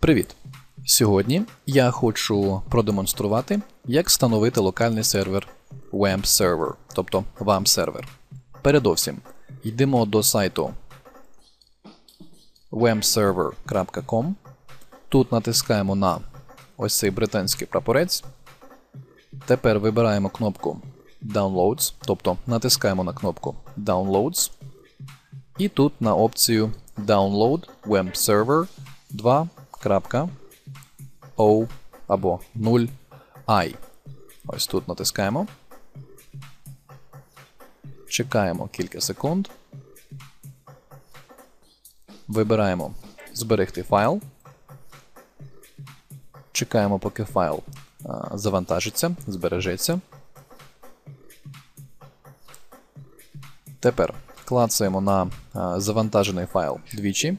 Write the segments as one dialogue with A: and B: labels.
A: Привіт! Сьогодні я хочу продемонструвати, як встановити локальний сервер WAMP Server, тобто WAMP сервер. Передовсім йдемо до сайту wampserver.com. Тут натискаємо на ось цей британський прапорець. Тепер вибираємо кнопку Downloads, тобто натискаємо на кнопку Downloads. І тут на опцію Download WAMP Server 2.0 або 0i. Ось тут натискаємо. Чекаємо кілька секунд. Вибираємо Зберегти файл. Чекаємо, поки файл а, завантажиться, збережеться. Тепер клацаємо на а, завантажений файл двічі.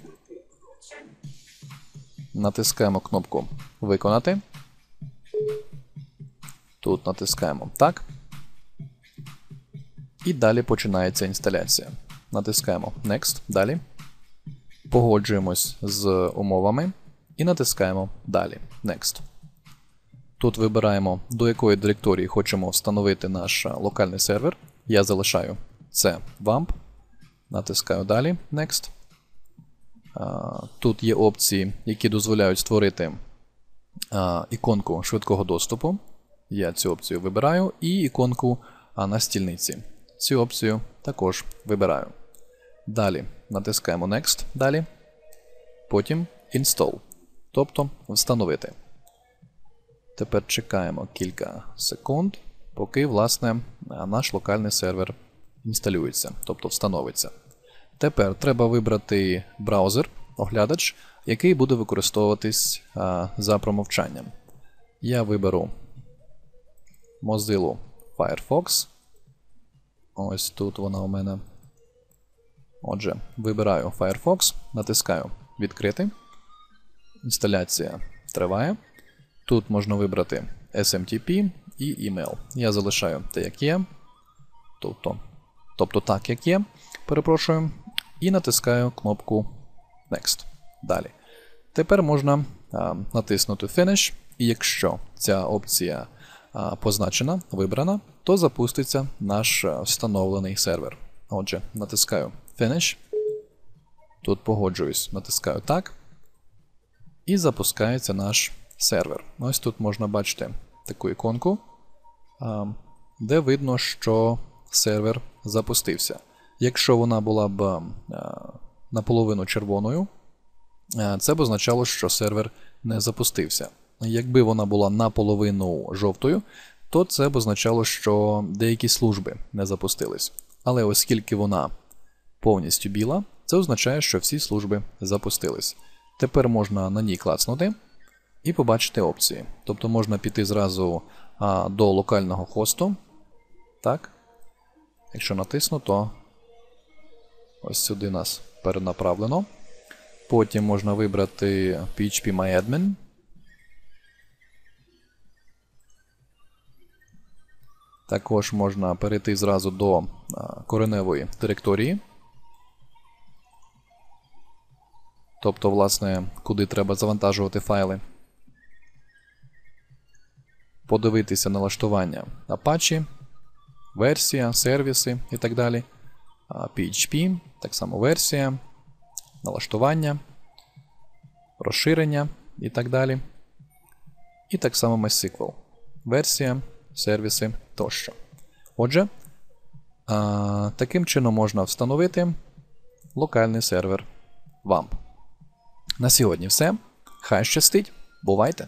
A: Натискаємо кнопку Виконати. Тут натискаємо Так. І далі починається інсталяція. Натискаємо Next. Далі. Погоджуємось з умовами і натискаємо Далі. Next. Тут вибираємо, до якої директорії хочемо встановити наш локальний сервер. Я залишаю це WAMP. Натискаю Далі. Next. Тут є опції, які дозволяють створити іконку швидкого доступу. Я цю опцію вибираю, і іконку на стільниці. Цю опцію також вибираю. Далі натискаємо Next. Далі. Потім Install. Тобто встановити. Тепер чекаємо кілька секунд, поки власне, наш локальний сервер інсталюється, тобто встановиться. Тепер треба вибрати браузер, оглядач, який буде використовуватись а, за промовчанням. Я виберу Mozilla Firefox. Ось тут вона у мене. Отже, вибираю Firefox, натискаю Відкрити. Інсталяція триває. Тут можна вибрати SMTP і email. Я залишаю те, як є. Тобто, тобто так, як є. Перепрошую. І натискаю кнопку Next. Далі. Тепер можна а, натиснути Finish, і якщо ця опція а, позначена, вибрана, то запуститься наш встановлений сервер. Отже, натискаю Finish. Тут погоджуюсь, натискаю так. І запускається наш сервер. Ось тут можна бачити таку іконку, де видно, що сервер запустився. Якщо вона була б наполовину червоною, це б означало, що сервер не запустився. Якби вона була наполовину жовтою, то це б означало, що деякі служби не запустились. Але оскільки вона повністю біла, це означає, що всі служби запустились. Тепер можна на ній клацнути і побачити опції. Тобто можна піти зразу а, до локального хосту. Так. Якщо натисну, то ось сюди нас перенаправлено. Потім можна вибрати PHP MyAdmin. Також можна перейти зразу до кореневої директорії. Тобто, власне, куди треба завантажувати файли. Подивитися налаштування Apache, версія, сервіси і так далі. PHP, так само версія, налаштування, розширення і так далі. І так само MySQL. Версія, сервіси тощо. Отже, таким чином можна встановити локальний сервер WAMP. На сьогодні все. Хай щастить. Бувайте!